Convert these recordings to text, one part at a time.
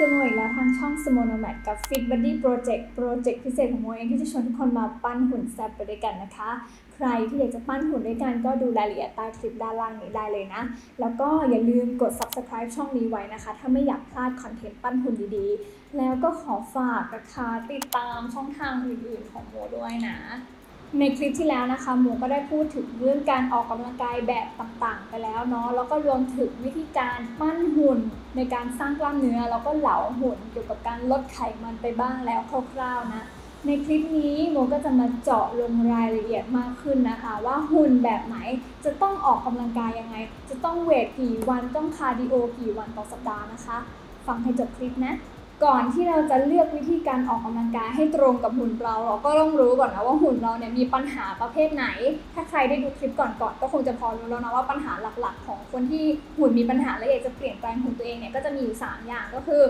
จอโมอีกแล้วทางช่อง s m o n o m a t กับ Fit Body Project โปรเจกต์พิเศษของโมเองที่จะชวนทุกคนมาปั้นหุ่นแซ่บไปด้วยกันนะคะ ใครที่อยากจะปั้นหุ่นด้วยกันก็ดูรายละเอียดใต้คลิปด้านล่างนี้ได้เลยนะ แล้วก็อย่าลืมกด subscribe ช่องนี้ไว้นะคะ ถ้าไม่อยากพลาดคอนเทนต์ปั้นหุ่นดีๆ แล้วก็ขอฝากนะคะติดตามช่องทางอื่นๆของโมด้วยนะ ในคลิปที่แล้วนะคะหมูก็ได้พูดถึงเรื่องการออกกำลังกายแบบต่างๆ ไปแล้วเนาะแล้วก็รวมถึงวิธีการปั้นหุ่นในการสร้างกล้ามเนื้อ แล้วก็เหลาหุ่นเกี่ยวกับการลดไขมันไปบ้างแล้วคร่าวๆนะในคลิปนี้โมก็จะมาเจาะลงรายละเอียดมากขึ้นนะคะ ว่าหุ่นแบบไหนจะต้องออกกำลังกายยังไง จะต้องเวทกี่วันต้องคาร์ดิโอกี่วันต่อสัปดาห์นะคะ ฟังให้จบคลิปนะ ก่อนที่เราจะเลือกวิธีการออกกำลังกายให้ตรงกับหุ่นเรา เราก็ต้องรู้ก่อนนะว่าหุ่นเราเนี่ยมีปัญหาประเภทไหน ถ้าใครได้ดูคลิปก่อนๆก็คงจะพอรู้แล้วนะว่าปัญหาหลักๆ ของคนที่หุ่นมีปัญหาและอยากจะเปลี่ยนแปลงหุ่นตัวเองเนี่ยก็จะมีอยู่ 3 อย่างก็คือ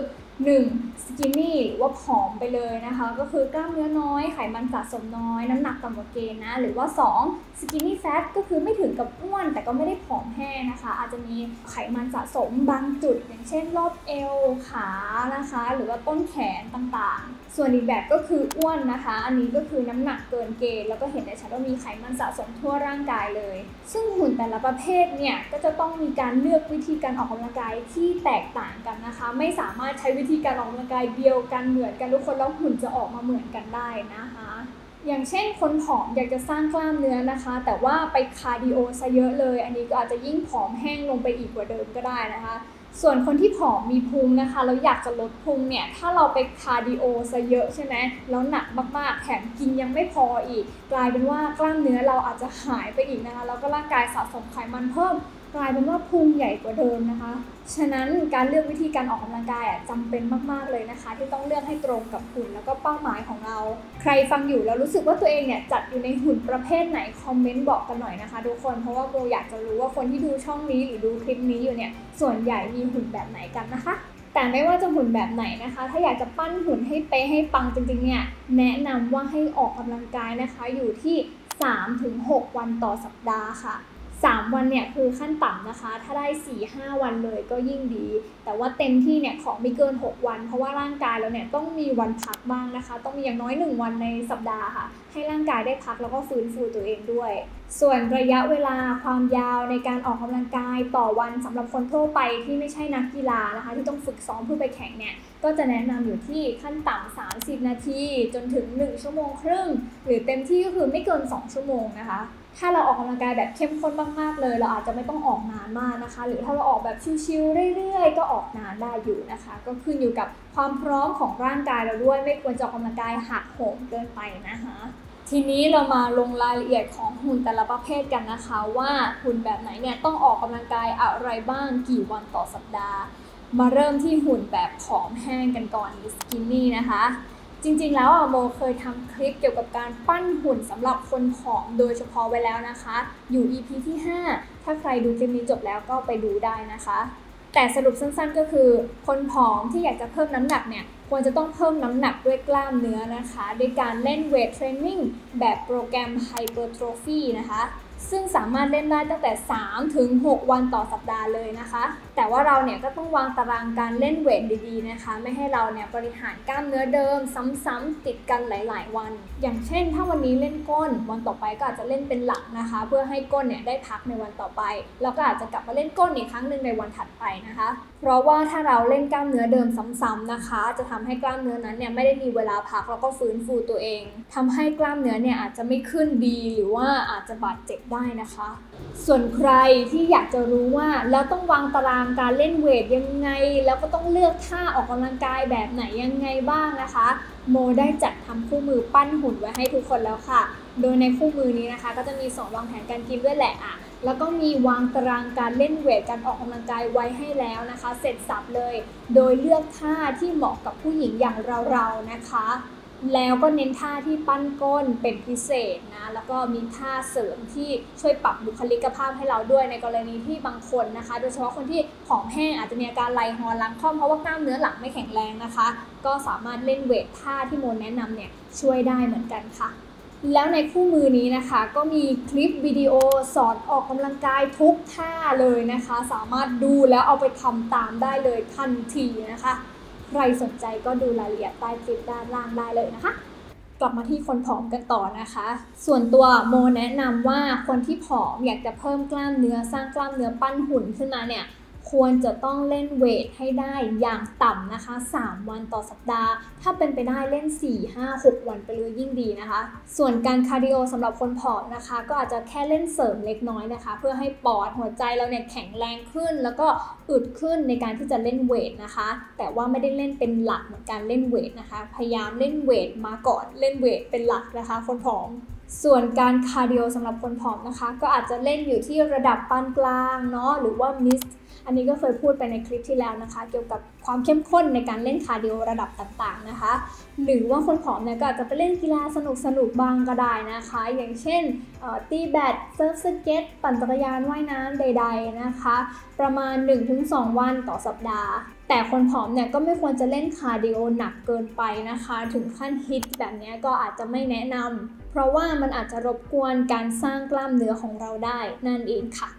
1. skinny หรือว่าผอมไปเลยนะคะ ก็คือกล้ามเนื้อน้อย ไขมันสะสมน้อย น้ำหนักต่ำกว่าเกณฑ์นะ หรือว่า 2. skinny fat ก็คือไม่ถึงกับอ้วน แต่ก็ไม่ได้ผอมแห้งนะคะ อาจจะมีไขมันสะสมบางจุด อย่างเช่นรอบเอวขานะคะ หรือว่าต้นแขนต่างๆ ส่วนอีกแบบก็คืออ้วนนะคะ อันนี้ก็คือน้ำหนักเกินเกณฑ์แล้วก็เห็นได้ชัดว่ามีไขมันสะสมทั่วร่างกายเลย ซึ่งหุ่นแต่ละประเภทเนี่ยก็จะต้องมีการเลือกวิธีการออกกำลังกายที่แตกต่างกันนะคะ ไม่สามารถใช้วิธีการออกกำลังกายเดียวกันเหมือนกันทุกคนแล้วหุ่นจะออกมาเหมือนกันได้นะคะ อย่างเช่นคนผอมอยากจะสร้างกล้ามเนื้อนะคะ แต่ว่าไปคาร์ดิโอซะเยอะเลย อันนี้ก็อาจจะยิ่งผอมแห้งลงไปอีกกว่าเดิมก็ได้นะคะ ส่วนคนที่ผอมมีพุงนะคะแล้วอยากจะลดพุงเนี่ยถ้าเราไปคาร์ดิโอซะเยอะใช่ไหมแล้วหนักมากๆแถมกินยังไม่พออีก กลายเป็นว่ากล้ามเนื้อเราอาจจะหายไปอีกนะคะแล้วก็ร่างกายสะสมไขมันเพิ่ม กลายเป็นว่าพุงใหญ่กว่าเดิมนะคะ ฉะนั้นการเลือกวิธีการออกกำลังกายอะจำเป็นมากๆเลยนะคะ ที่ต้องเลือกให้ตรงกับหุ่นแล้วก็เป้าหมายของเรา ใครฟังอยู่แล้วรู้สึกว่าตัวเองเนี่ยจัดอยู่ในหุ่นประเภทไหนคอมเมนต์บอกกันหน่อยนะคะทุกคนเพราะว่าโบอยากจะรู้ว่าคนที่ดูช่องนี้หรือดูคลิปนี้อยู่เนี่ยส่วนใหญ่มีหุ่นแบบไหนกันนะคะแต่ไม่ว่าจะหุ่นแบบไหนนะคะ ถ้าอยากจะปั้นหุ่นให้เป๊ะให้ปังจริงๆเนี่ย แนะนำว่าให้ออกกำลังกายนะคะ อยู่ที่ 3-6 วันต่อสัปดาห์ค่ะ 3 วันเนี่ยคือขั้นต่ำนะคะ ถ้าได้ 4-5 วันเลยก็ยิ่งดี แต่ว่าเต็มที่เนี่ยของไม่เกิน 6 วัน เพราะว่าร่างกายเราเนี่ยต้องมีวันพักบ้างนะคะ ต้องมีอย่างน้อย 1 วันในสัปดาห์ค่ะ ให้ร่างกายได้พักแล้วก็ฟื้นฟูตัวเองด้วย ส่วนระยะเวลาความยาวในการออกกำลังกายต่อวันสำหรับคนทั่วไปที่ไม่ใช่นักกีฬานะคะ ที่ต้องฝึกซ้อมเพื่อไปแข่งเนี่ยก็จะแนะนำอยู่ที่ขั้นต่ำ30 นาที จนถึง 1 ชั่วโมงครึ่ง หรือเต็มที่ก็คือไม่เกิน 2 ชั่วโมงนะคะ ถ้าเราออกกำลังกายแบบเข้มข้นมากๆเลย เราอาจจะไม่ต้องออกนานมากนะคะ หรือถ้าเราออกแบบชิลๆเรื่อยๆ ก็ออกนานได้อยู่นะคะ ก็ขึ้นอยู่กับความพร้อมของร่างกายเราด้วย ไม่ควรจะออกกำลังกายหักโหมเกินไปนะคะทีนี้เรามาลงรายละเอียดของหุ่นแต่ละประเภทกันนะคะ ว่าหุ่นแบบไหนเนี่ยต้องออกกำลังกายอะไรบ้างกี่วันต่อสัปดาห์ มาเริ่มที่หุ่นแบบผอมแห้งกันก่อนสกินนี่นะคะ จริงๆ แล้วอะโมเคยทำคลิปเกี่ยวกับการปั้นหุ่นสำหรับคนผอมโดยเฉพาะไว้แล้วนะคะ อยู่ EP ที่ 5 ถ้าใครดูคลิปนี้จบแล้วก็ไปดูได้นะคะ แต่สรุปสั้นๆก็คือ คนผอมที่อยากจะเพิ่มน้ำหนักเนี่ยควรจะต้องเพิ่มน้ำหนักด้วยกล้ามเนื้อนะคะ ด้วยการเล่นเวทเทรนนิ่งแบบโปรแกรม Hypertrophy นะคะ ซึ่งสามารถเล่นได้ตั้งแต่ 3 ถึง 6 วันต่อสัปดาห์เลยนะคะ แต่ว่าเราเนี่ยก็ต้องวางตารางการเล่นเวทดีๆนะคะ ไม่ให้เราเนี่ยบริหารกล้ามเนื้อเดิม ซ้ำๆติดกันหลาย ๆ วัน อย่างเช่น ถ้าวันนี้เล่นก้น วันต่อไปก็อาจจะเล่นเป็นหลักนะคะ เพื่อให้ก้นเนี่ยได้พักในวันต่อไป แล้วก็อาจจะกลับมาเล่นก้นอีกครั้งหนึ่งในวันถัดไปนะคะ เพราะว่าถ้าเราเล่นกล้ามเนื้อเดิมซ้ำๆนะคะ จะทำให้กล้ามเนื้อนั้นเนี่ยไม่ได้มีเวลาพักแล้วก็ฟื้นฟูตัวเองทำให้กล้ามเนื้อเนี่ยอาจจะไม่ขึ้นดี หรือว่าอาจจะบาดเจ็บได้นะคะ ส่วนใครที่อยากจะรู้ว่าแล้วต้องวางตารางการเล่นเวทยังไง แล้วก็ต้องเลือกท่าออกกำลังกายแบบไหนยังไงบ้างนะคะโมได้จัดทำคู่มือปั้นหุ่นไว้ให้ทุกคนแล้วค่ะ โดยในคู่มือนี้นะคะ ก็จะมีสอนวางแผนการกินด้วยแหละอะ แล้วก็มีวางตารางการเล่นเวทการออกกำลังกายไว้ให้แล้วนะคะ เสร็จสับเลย โดยเลือกท่าที่เหมาะกับผู้หญิงอย่างเราๆนะคะ แล้วก็เน้นท่าที่ปั้นก้นเป็นพิเศษนะ แล้วก็มีท่าเสริมที่ช่วยปรับบุคลิกภาพให้เราด้วยในกรณีที่บางคนนะคะ โดยเฉพาะคนที่ผอมแห้งอาจจะมีอาการไหลหอหลังค่อมเพราะว่ากล้ามเนื้อหลังไม่แข็งแรงนะคะ ก็สามารถเล่นเวทท่าที่โมแนะนำเนี่ยช่วยได้เหมือนกันค่ะแล้วในคู่มือนี้นะคะ ก็มีคลิปวิดีโอสอนออกกำลังกายทุกท่าเลยนะคะ สามารถดูแล้วเอาไปทำตามได้เลยทันทีนะคะ ใครสนใจก็ดูรายละเอียดใต้คลิปด้านล่างได้เลยนะคะ กลับมาที่คนผอมกันต่อนะคะ ส่วนตัวโมแนะนำว่าคนที่ผอมอยากจะเพิ่มกล้ามเนื้อสร้างกล้ามเนื้อปั้นหุ่นขึ้นมาเนี่ย ควรจะต้องเล่นเวทให้ได้อย่างต่ำนะคะ 3 วันต่อสัปดาห์ ถ้าเป็นไปได้เล่น 4 5 6 วันไปเลยยิ่งดีนะคะ ส่วนการคาร์ดิโอสำหรับคนผอมนะคะ ก็อาจจะแค่เล่นเสริมเล็กน้อยนะคะ เพื่อให้ปอดหัวใจเราเนี่ยแข็งแรงขึ้น แล้วก็อึดขึ้นในการที่จะเล่นเวทนะคะ แต่ว่าไม่ได้เล่นเป็นหลักเหมือนการเล่นเวทนะคะ พยายามเล่นเวทมาก่อนเล่นเวทเป็นหลักนะคะ คนผอม ส่วนการคาร์ดิโอสำหรับคนผอมนะคะ ก็อาจจะเล่นอยู่ที่ระดับปานกลางเนาะหรือว่ามิสอันนี้ก็เคยพูดไปในคลิปที่แล้วนะคะ เกี่ยวกับความเข้มข้นในการเล่นคาร์ดิโอระดับต่างๆนะคะ หรือว่าคนผอมเนี่ยก็อาจจะไปเล่นกีฬาสนุกสนุกๆบางก็ได้นะคะ อย่างเช่นเอ่อตีแบดเซิร์ฟสเก็ตปั่นจักรยานว่ายน้ำใด ๆนะคะ ประมาณ 1-2 วันต่อสัปดาห์ แต่คนผอมเนี่ยก็ไม่ควรจะเล่นคาร์ดิโอหนักเกินไปนะคะ ถึงขั้นฮิตแบบนี้ก็อาจจะไม่แนะนำเพราะว่ามันอาจจะรบกวนการสร้างกล้ามเนื้อของเราได้นั่นเองค่ะ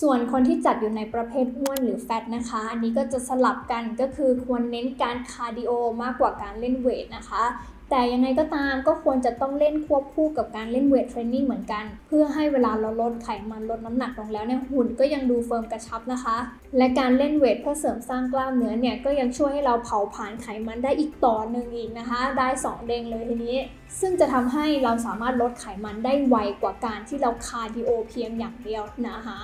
ส่วนคนที่จัดอยู่ในประเภทอ้วนหรือแฟตนะคะ อันนี้ก็จะสลับกันก็คือควรเน้นการคาร์ดิโอมากกว่าการเล่นเวทนะคะ แต่ยังไงก็ตามก็ควรจะต้องเล่นควบคู่กับการเล่นเวทเทรนนิ่งเหมือนกัน เพื่อให้เวลาเราลดไขมันลดน้ำหนักลงแล้วเนี่ยหุ่นก็ยังดูเฟิร์มกระชับนะคะ และการเล่นเวทเพื่อเสริมสร้างกล้ามเนื้อเนี่ยก็ยังช่วยให้เราเผาผลาญไขมันได้อีกต่อหนึ่งอีกนะคะ ได้สองเด้งเลยทีนี้ ซึ่งจะทำให้เราสามารถลดไขมันได้ไวกว่าการที่เราคาร์ดิโอเพียงอย่างเดียวนะคะ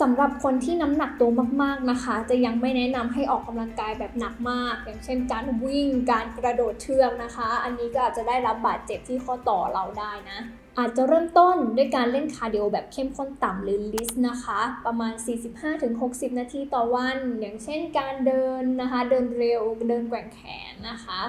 สำหรับคนที่น้ำหนักตัวมากๆนะคะ จะยังไม่แนะนำให้ออกกำลังกายแบบหนักมาก อย่างเช่นการวิ่งการกระโดดเชือกนะคะ อันนี้ก็อาจจะได้รับบาดเจ็บที่ข้อต่อเราได้นะ อาจจะเริ่มต้นด้วยการเล่นคาร์ดิโอแบบเข้มข้นต่ำหรือลิสนะคะ ประมาณ 45-60 นาทีต่อวัน อย่างเช่นการเดินนะคะ เดินเร็วเดินแกว่งแขนนะคะ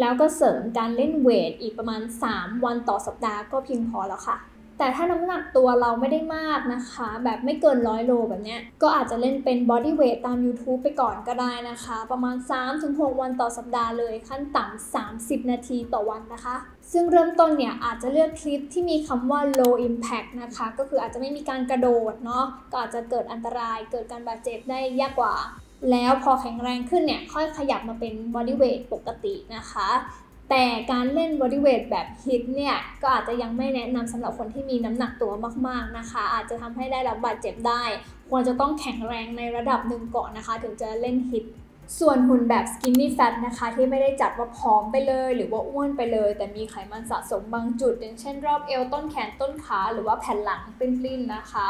แล้วก็เสริมการเล่นเวทอีกประมาณ 3 วันต่อสัปดาห์ก็เพียงพอแล้วค่ะ แต่ถ้าน้ำหนักตัวเราไม่ได้มากนะคะ แบบไม่เกินร้อยโลแบบเนี้ยก็อาจจะเล่นเป็นบอดี้เวทตาม YouTube ไปก่อนก็ได้นะคะ ประมาณ 3-6 วันต่อสัปดาห์เลยขั้นต่ำ30 นาทีต่อวันนะคะ ซึ่งเริ่มต้นเนี่ยอาจจะเลือกคลิปที่มีคำว่า low impact นะคะ ก็คืออาจจะไม่มีการกระโดดเนาะก็อาจจะเกิดอันตรายเกิดการบาดเจ็บได้ยากกว่าแล้วพอแข็งแรงขึ้นเนี่ย ค่อยขยับมาเป็นบอดี้เวทปกตินะคะ แต่การเล่นบอดี้เวทแบบฮิตเนี่ย ก็อาจจะยังไม่แนะนำสำหรับคนที่มีน้ำหนักตัวมากๆนะคะ อาจจะทำให้ได้รับบาดเจ็บได้ ควรจะต้องแข็งแรงในระดับหนึ่งก่อนนะคะ ถึงจะเล่นฮิตส่วนหุ่นแบบ skinny fat นะคะ ที่ไม่ได้จัดว่าผอมไปเลย หรือว่าอ้วนไปเลย แต่มีไขมันสะสมบางจุด อย่างเช่นรอบเอวต้นแขนต้นขาหรือว่าแผ่นหลังปลิ้นๆนะคะ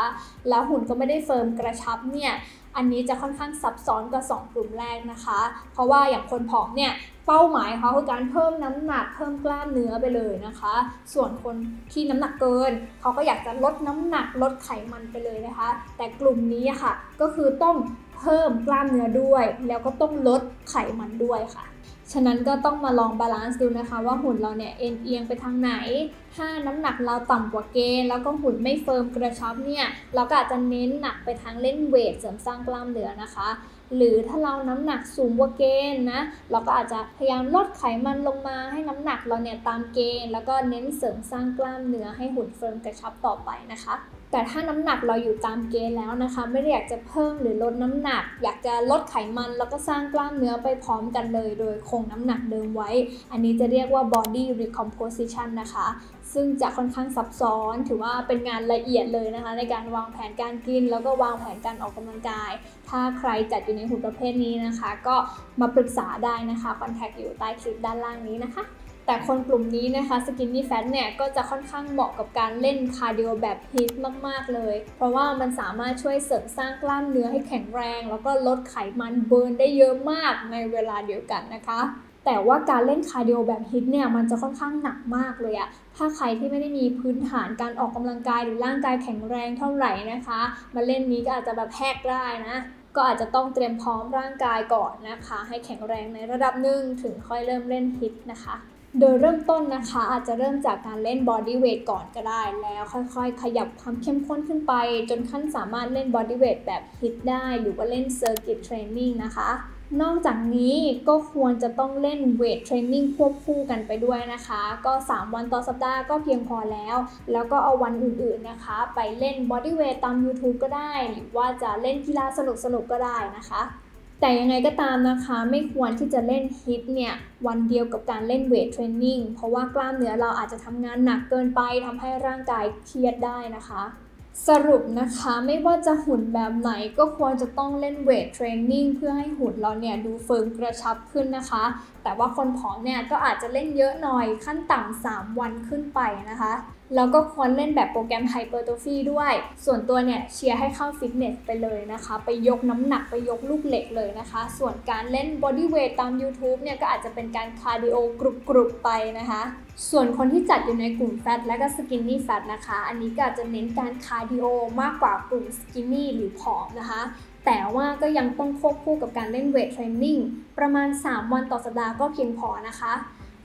แล้วหุ่นก็ไม่ได้เฟิร์มกระชับเนี่ย อันนี้จะค่อนข้างซับซ้อนกว่า2กลุ่มแรกนะคะ เพราะว่าอย่างคนผอมเนี่ย เป้าหมายเขาคือการเพิ่มน้ำหนักเพิ่มกล้ามเนื้อไปเลยนะคะ ส่วนคนที่น้ำหนักเกิน เขาก็อยากจะลดน้ำหนักลดไขมันไปเลยนะคะ แต่กลุ่มนี้ค่ะก็คือต้องเพิ่มกล้ามเนื้อด้วย แล้วก็ต้องลดไขมันด้วยค่ะ ฉะนั้นก็ต้องมาลองบาลานซ์ดูนะคะ ว่าหุ่นเราเนี่ยเอ็นเอียงไปทางไหน ถ้าน้ำหนักเราต่ำกว่าเกณฑ์แล้วก็หุ่นไม่เฟิร์มกระชับเนี่ยเราก็อาจจะเน้นหนักไปทางเล่นเวทเสริมสร้างกล้ามเนื้อนะคะ หรือถ้าเราน้ำหนักสูงกว่าเกณฑ์นะเราก็อาจจะพยายามลดไขมันลงมาให้น้ำหนักเราเนี่ยตามเกณฑ์ แล้วก็เน้นเสริมสร้างกล้ามเนื้อให้หุ่นเฟิร์มกระชับต่อไปนะคะ แต่ถ้าน้ำหนักเราอยู่ตามเกณฑ์แล้วนะคะ ไม่ได้อยากจะเพิ่มหรือลดน้ำหนัก อยากจะลดไขมันแล้วก็สร้างกล้ามเนื้อไปพร้อมกันเลย โดยคงน้ำหนักเดิมไว้ อันนี้จะเรียกว่า body recomposition นะคะ ซึ่งจะค่อนข้างซับซ้อน ถือว่าเป็นงานละเอียดเลยนะคะ ในการวางแผนการกิน แล้วก็วางแผนการออกกำลังกาย ถ้าใครจัดอยู่ในหุ่นประเภทนี้นะคะ ก็มาปรึกษาได้นะคะคอนแทคอยู่ใต้คลิปด้านล่างนี้นะคะ แต่คนกลุ่มนี้นะคะ skinny fat เนี่ยก็จะค่อนข้างเหมาะกับการเล่นคาร์ดิโอแบบฮิตมาก ๆ เลย เพราะว่ามันสามารถช่วยเสริมสร้างกล้ามเนื้อให้แข็งแรง แล้วก็ลดไขมันเบิร์นได้เยอะมากในเวลาเดียวกันนะคะแต่ว่าการเล่นคาร์ดิโอแบบฮิตเนี่ยมันจะค่อนข้างหนักมากเลยอะถ้าใครที่ไม่ได้มีพื้นฐานการออกกำลังกายหรือร่างกายแข็งแรงเท่าไหร่นะคะ มาเล่นนี้ก็อาจจะแบบแฮกได้นะ ก็อาจจะต้องเตรียมพร้อมร่างกายก่อนนะคะ ให้แข็งแรงในระดับหนึ่งถึงค่อยเริ่มเล่นฮิตนะคะ โดยเริ่มต้นนะคะ อาจจะเริ่มจากการเล่นบอดี้เวทก่อนก็ได้ แล้วค่อยๆ ขยับความเข้มข้นขึ้นไป จนขั้นสามารถเล่นบอดี้เวทแบบฮิตได้ หรือว่าเล่นเซอร์กิตเทรนนิ่งนะคะนอกจากนี้ก็ควรจะต้องเล่นเวทเทรนนิ่งควบคู่กันไปด้วยนะคะ ก็ 3 วันต่อสัปดาห์ก็เพียงพอแล้ว แล้วก็เอาวันอื่นๆนะคะ ไปเล่นบอดี้เวทตาม YouTube ก็ได้ หรือว่าจะเล่นกีฬาสนุกๆก็ได้นะคะ แต่ยังไงก็ตามนะคะไม่ควรที่จะเล่นฮิตเนี่ยวันเดียวกับการเล่นเวทเทรนนิ่งเพราะว่ากล้ามเนื้อเราอาจจะทำงานหนักเกินไปทำให้ร่างกายเครียดได้นะคะ สรุปนะคะไม่ว่าจะหุ่นแบบไหนก็ควรจะต้องเล่นเวทเทรนนิ่งเพื่อให้หุ่นเราเนี่ยดูเฟิร์มกระชับขึ้นนะคะ แต่ว่าคนผอมเนี่ยก็อาจจะเล่นเยอะหน่อยขั้นต่ำ3วันขึ้นไปนะคะ แล้วก็ควรเล่นแบบโปรแกรมไฮเปอร์โทฟีด้วย ส่วนตัวเนี่ยเชียร์ให้เข้าฟิตเนสไปเลยนะคะ ไปยกน้ำหนักไปยกลูกเหล็กเลยนะคะ ส่วนการเล่นบอดี้เวทตาม YouTube เนี่ยก็อาจจะเป็นการคาร์ดิโอกรุบๆไปนะคะ ส่วนคนที่จัดอยู่ในกลุ่มแฟตและก็สกินนี่แฟตนะคะ อันนี้ก็อาจจะเน้นการคาร์ดิโอมากกว่ากลุ่มสกินนี่หรือผอมนะคะแต่ว่าก็ยังต้องควบคู่กับการเล่นเวทเทรนนิ่งประมาณ 3 วันต่อสัปดาห์ก็เพียงพอนะคะ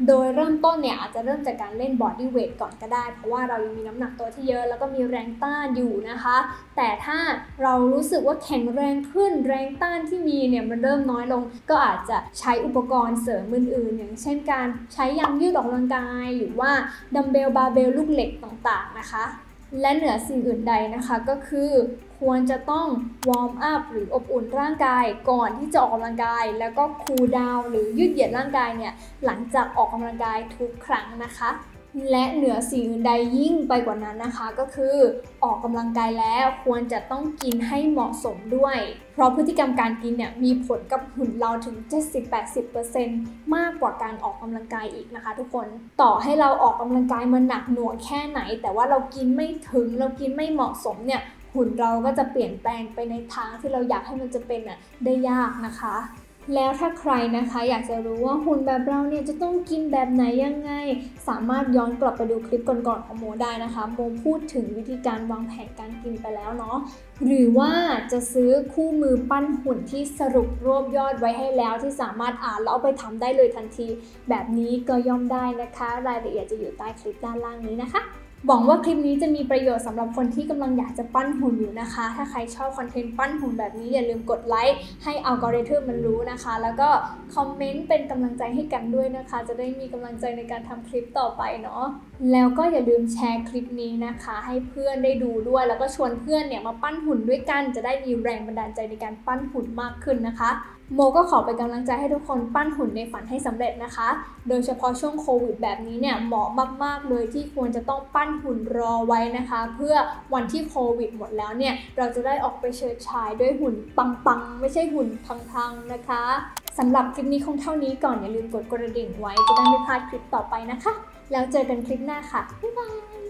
โดยเริ่มต้นเนี่ยอาจจะเริ่มจากการเล่นบอดี้เวทก่อนก็ได้ เพราะว่าเรายังมีน้ำหนักตัวที่เยอะ แล้วก็มีแรงต้านอยู่นะคะ แต่ถ้าเรารู้สึกว่าแข็งแรงขึ้นแรงต้านที่มีเนี่ยมันเริ่มน้อยลง ก็อาจจะใช้อุปกรณ์เสริมอื่นๆ อย่างเช่นการใช้ยางยืดออกกำลังกาย หรือว่าดัมเบลบาร์เบลลูกเหล็กต่างๆนะคะ และเหนือสิ่งอื่นใดนะคะก็คือควรจะต้องวอร์มอัพหรืออบอุ่นร่างกายก่อนที่จะออกกำลังกาย แล้วก็คูลดาวน์หรือยืดเหยียดร่างกายเนี่ยหลังจากออกกำลังกายทุกครั้งนะคะ และเหนือสิ่งอื่นใดยิ่งไปกว่านั้นนะคะ ก็คือออกกำลังกายแล้วควรจะต้องกินให้เหมาะสมด้วย เพราะพฤติกรรมการกินเนี่ยมีผลกับหุ่นเราถึง 70-80%มากกว่าการออกกำลังกายอีกนะคะ ทุกคนต่อให้เราออกกำลังกายมาหนักหน่วงแค่ไหน แต่ว่าเรากินไม่ถึงเรากินไม่เหมาะสมเนี่ยหุ่นเราก็จะเปลี่ยนแปลงไปในทางที่เราอยากให้มันจะเป็นอะได้ยากนะคะ แล้วถ้าใครนะคะอยากจะรู้ว่าหุ่นแบบเราเนี่ยจะต้องกินแบบไหนยังไง สามารถย้อนกลับไปดูคลิปก่อนๆของโมได้นะคะโมพูดถึงวิธีการวางแผนการกินไปแล้วเนาะหรือว่าจะซื้อคู่มือปั้นหุ่นที่สรุปรวบยอดไว้ให้แล้วที่สามารถอ่านแล้วเอาไปทำได้เลยทันที แบบนี้ก็ย่อมได้นะคะ รายละเอียดจะอยู่ใต้คลิปด้านล่างนี้นะคะ หวังว่าคลิปนี้จะมีประโยชน์สำหรับคนที่กำลังอยากจะปั้นหุ่นอยู่นะคะ ถ้าใครชอบคอนเทนต์ปั้นหุ่นแบบนี้อย่าลืมกดไลค์ให้อัลกอริทึมมันรู้นะคะ แล้วก็คอมเมนต์เป็นกำลังใจให้กันด้วยนะคะ จะได้มีกำลังใจในการทำคลิปต่อไปเนาะ แล้วก็อย่าลืมแชร์คลิปนี้นะคะ ให้เพื่อนได้ดูด้วย แล้วก็ชวนเพื่อนเนี่ยมาปั้นหุ่นด้วยกัน จะได้มีแรงบันดาลใจในการปั้นหุ่นมากขึ้นนะคะโมก็ขอเป็นกำลังใจให้ทุกคนปั้นหุ่นในฝันให้สำเร็จนะคะ โดยเฉพาะช่วงโควิดแบบนี้เนี่ยเหมาะมาก ๆ เลยที่ควรจะต้องปั้นหุ่นรอไว้นะคะ เพื่อวันที่โควิดหมดแล้วเนี่ยเราจะได้ออกไปเชิดฉายด้วยหุ่นปัง ๆ ไม่ใช่หุ่นพัง ๆ นะคะสำหรับคลิปนี้คงเท่านี้ก่อนอย่าลืมกดกระดิ่งไว้จะได้ไม่พลาดคลิปต่อไปนะคะ แล้วเจอกันคลิปหน้าค่ะบ๊ายบาย